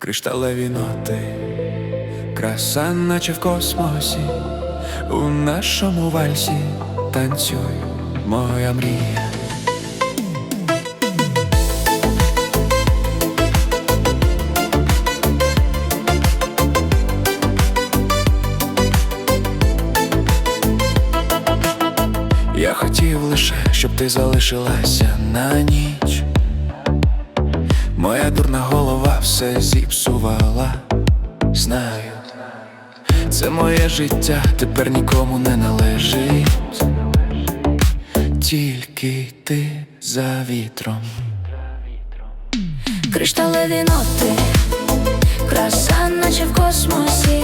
кришталеві ноти, краса, наче в космосі, у нашому вальсі танцюй, моя мрія. Я хотів лише, щоб ти залишилася на ніч. Моя дурна голова все зіпсувала, знаю, це моє життя тепер нікому не належить, тільки ти за вітром. Кришталеві ноти, краса, наче в космосі,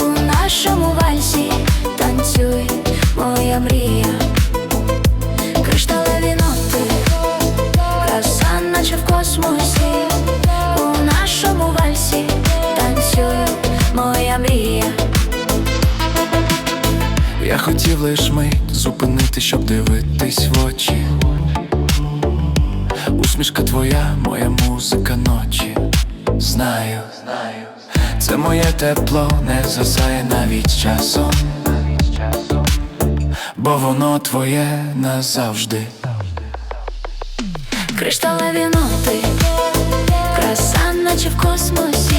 у нашому вальсі танцюй, моя мрія. Кришталеві ноти, краса, наче в космосі, Я хотів лиш мить зупинити, щоб дивитись в очі. Усмішка твоя, моя музика ночі. Знаю, знаю, це моє тепло не згасає навіть часом, бо воно твоє назавжди. Кришталеві ноти, краса, наче в космосі,